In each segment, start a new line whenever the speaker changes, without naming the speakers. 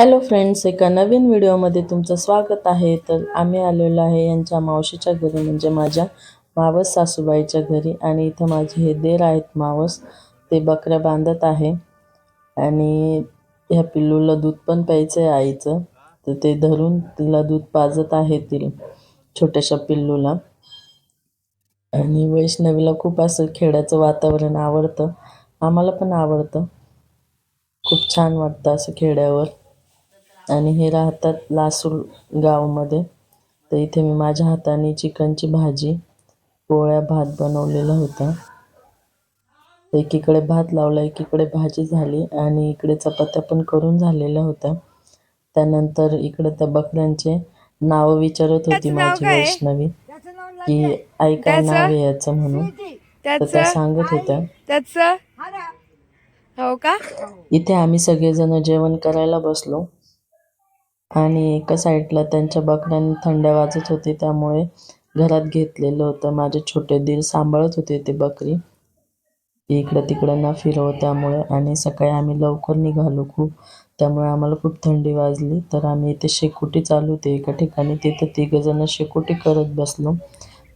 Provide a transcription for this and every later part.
Hello friends एका नवीन व्हिडिओमध्ये तुमचं स्वागत आहे. तर आम्ही आलेलो आहे यांच्या मावशीच्या घरी म्हणजे माझ्या मावस सासूबाईच्या घरी. आणि इथं माझे हे देर आहेत मावस ते बकऱ्या बांधत आहे. आणि ह्या पिल्लूला दूध पण प्यायचं आहे आईचं. तर ते धरून तिला दूध पाजत आहे ती छोट्याशा पिल्लूला. आणि वैष्णवीला खूप असं खेड्याचं वातावरण आवडतं. आम्हाला पण आवडतं. खूप छान वाटतं असं खेड्यावर. आणि हे राहतात लासूर गावामध्ये. तर इथे मी माझ्या हाताने चिकनची भाजी पोळ्या भात बनवलेला होता. एकीकडे भात लावला एकीकडे भाजी झाली आणि इकडे चपात्या पण करून झालेल्या होत्या. त्यानंतर इकडे त्या बकऱ्यांचे नाव विचारत होती माझी वैष्णवी की आई काय नाव आहे याचं म्हणून. तर त्या सांगत होत्या
त्याच हो का?
इथे आम्ही सगळेजण जेवण करायला बसलो. आणि एका साईडला त्यांच्या बकऱ्यांना थंड्या वाजत होते त्यामुळे घरात घेतलेलं होतं. माझे छोटे दीर सांभाळत होते ते बकरी. इकडं तिकडं ना फिरव त्यामुळे आणि सकाळी आम्ही लवकर निघालो खूप. त्यामुळे आम्हाला खूप थंडी वाजली. तर आम्ही इथे शेकोटी चालू होते एका ठिकाणी. तिथं तिघंजणं शेकोटी करत बसलो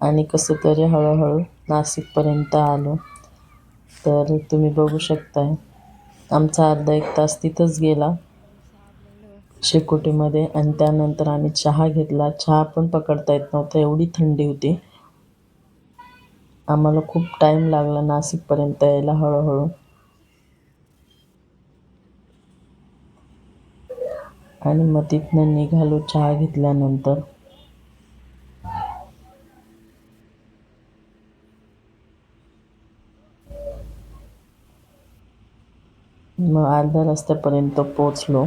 आणि कसं तरी हळूहळू नाशिकपर्यंत आलो. तर तुम्ही बघू शकताय आमचा अर्धा एक तास तिथंच गेला. शेकोटीमध्ये आणि त्यानंतर आम्ही चहा घेतला. चहा पण पकडता येत नव्हता एवढी थंडी होती. आम्हाला खूप टाईम लागला नाशिकपर्यंत यायला हळूहळू. आणि मग तिथनं निघालो चहा घेतल्यानंतर. मग अर्ध्या रस्त्यापर्यंत पोचलो